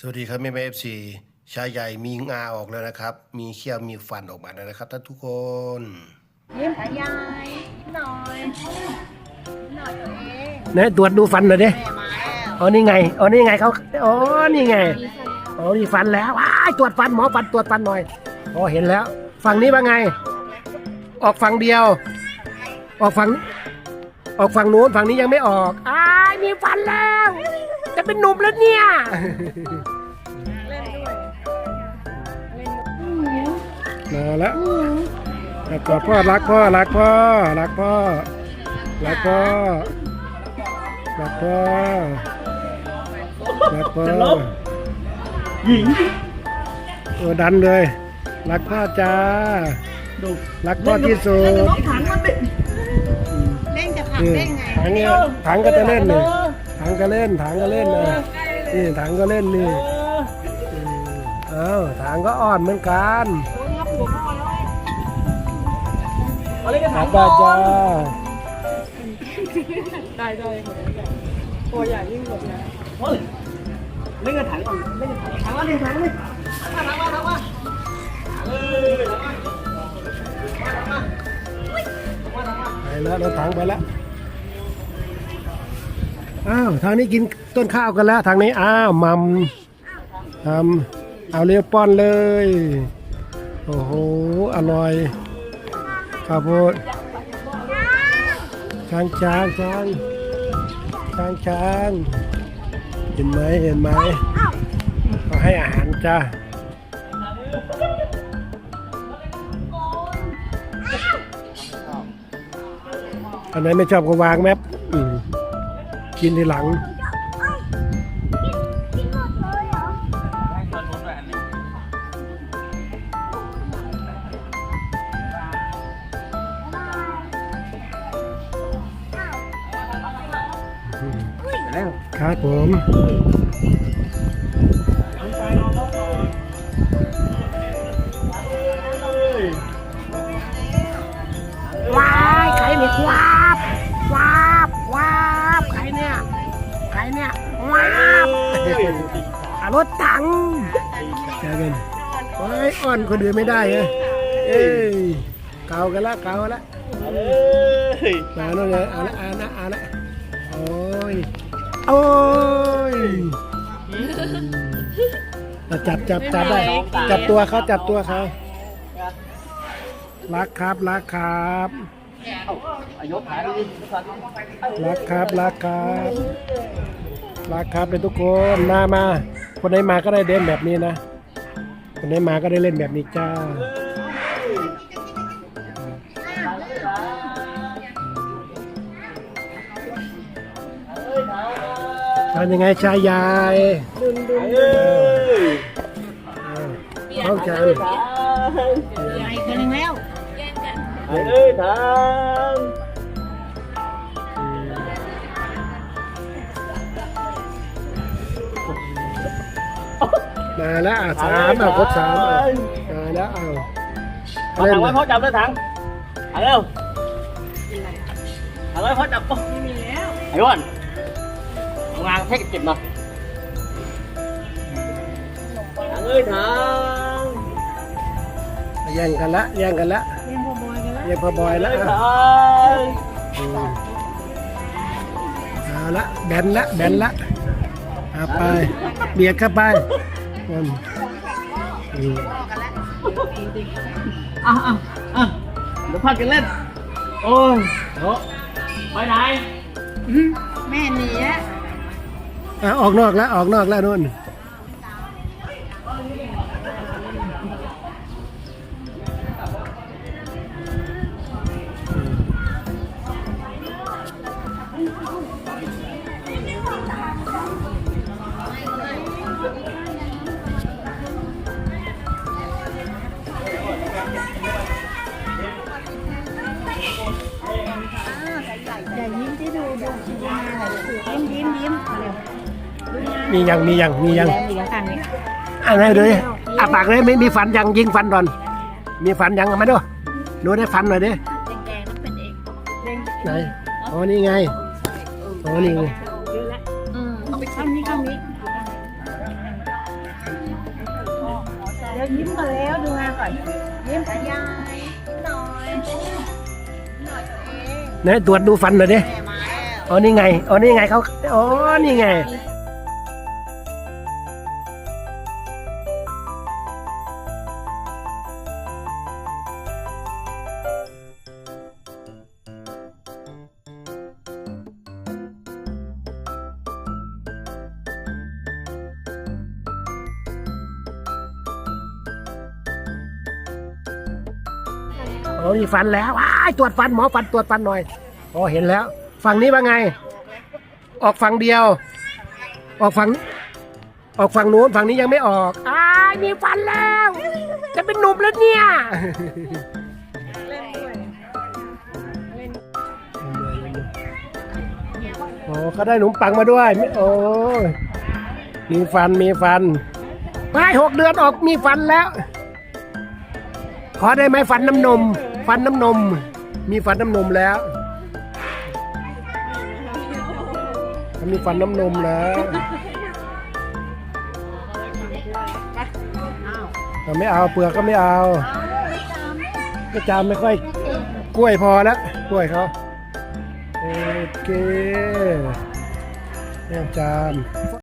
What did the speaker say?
สวัสดีครับแม่แม่เอฟซีชายใหญ่มีงาออกแล้วนะครับ มีเขี้ยวมีฟันออกมาแล้วนะครับท่านทุกคนยิ้มขายายยิ้มหน่อยยิ้มหน่อยตัวเองไหนตรวจดูฟันหน่อยดิแม่มาแล้วอ๋อนี่ไงอ๋อนี่ไงเขาอ๋อนี่ไงอ๋อนี่ฟันแล้วว้ายตรวจฟันหมอฟันตรวจฟันหน่อยอ๋อเห็นแล้ว ฝั่งนี้ว่าไง ออกฝั่งเดียว ออกฝั่งออกฝั่งนู้นฝั่งนี้ยังไม่ออกอ้ายมีฟันแล้วจะ เป็นหนุ่มแล้วเนี่ย เล่นด้วยมาแล้วรักพ่อพ่อรักพ่อรักพ่อรักพ่อรักพ่อรักพ่อรักพ่อหญิงโอ้ดันเลย รักพ่อจ้ารักพ่อที่สุดถังมันเล่นกับถังนี่เล่นไงถังเนี่ยถังก็จะเล่นนี่ ถังก็เล่นถังก็เล่นเลยนี่ถังก็เล่นนี่อืมเอ้าถังก็อ่อนเหมือนกันครับได้จ้าได้ได้ตัวใหญ่ยิ่งกว่านี้เล่นกระถางก่อนเล่นกระถางถังมาเล่นถังเลยถังมาถังมาถังมาเออถังมาไปแล้วเราถังไปแล้ว อ้าวทางนี้กินต้นข้าวกันแล้ว ทางนี้อ้าวมัมทำเอาเรียวป้อนเลย โอ้โห อร่อยข้าวโพดช้างช้างช้างช้างช้างเห็นไหมเห็นไหมเขาให้อาหารจ้าอันไหนไม่ชอบก็วางแมปอืม กินทีหลัง ครับผมว้ายใครเนี่ยวาบ วาบอารถถังเจอกันโอ้ยอ่อนคนอื่นไม่ได้เอ้ยเอ้ยเกากันละเกากันละเอ้ยมาโน่นเลยเอาละเอาละเอาละโอ้ยโอ้ยอะจับจับจับได้จับตัวเขาจับตัวเขารักครับรักครับอายกขาดิสัตว์รักครับรักครับ รักครับเป็นทุกคนมามาคนไหนมาก็ได้เล่นแบบนี้นะ คนไหนมาก็ได้เล่นแบบนี้จ้าทำยังไงชายยายเอ้ยเข้าใจใหญ่คนหนึ่งแล้วเอ้ยถัง มาแล้วอะสามอะครบสามอะมาแล้วเอาเอาถังไว้พ่อจับเลยถังเอาเร็วเอาไว้พ่อจับปุ๊บไม่มีแล้วไอ้อ้วนเอางานให้เก็บมาถังเอ้ยถังแย่งกันละแย่งกันละเล่นพอบอยกันแล้วแย่งพอบอยละเอ้ยอะถังอืมเอาละแบนละแบนละเอาไปเบียดเข้าไป อืมอืมอะอะอะเดี๋ยวพัดกันเล่น โอ้ยโอ้ไปไหน แม่หนีอะอะออกนอกแล้วออกนอกแล้วนู่น อย่ายิ้มที่ดูดูดูมาหน่อยยิ้มยิ้มยิ้มเร็วมียังมียังมียังแล้วมีข้างนี้อันไหนดูดิอะปากเลยไม่มีฟันยังยิงฟันก่อน มีฟันยังเอามาดูดูได้ฟันหน่อยดิแดงๆเป็นเองไหนอ๋อนี่ไงอ๋อนี่ไงเยอะแล้วอืมเอาไปข้างนี้ข้างนี้อดี๋ยวยิ้มก่อนแล้วดูงานก่อนยิ้มยายน่อยหน่อย ตัวเองไหนตรวจดูฟันหน่อยดิอ๋อนี่ไงอ๋อนี่ไงเขาอ๋อนี่ไง อ๋อนี่ฟันแล้วว้ายตรวจฟันหมอฟันตรวจฟันหน่อยอ๋อเห็นแล้ว ฝั่งนี้ว่าไง ออกฝั่งเดียว ออกฝั่งออกฝั่งนู้นฝั่งนี้ยังไม่ออกอ้ายมีฟันแล้ว จะเป็นหนุ่มแล้วเนี่ยโอ้เขาได้หนุ่มปังมาด้วยไม่โอ้ยมีฟันมีฟันไปหกเดือนออกมีฟันแล้ว ขอได้ไหมฟันน้ำนม ฟันน้ำนม มีฟันน้ำนมแล้วมีฟันน้ำนมแล้วแต่ไม่เอาเปลือกก็ไม่เอาเอาไม่จำก็จามไม่ค่อยกล้วยพอแล้วกล้วยเขาโอเคแม่จาม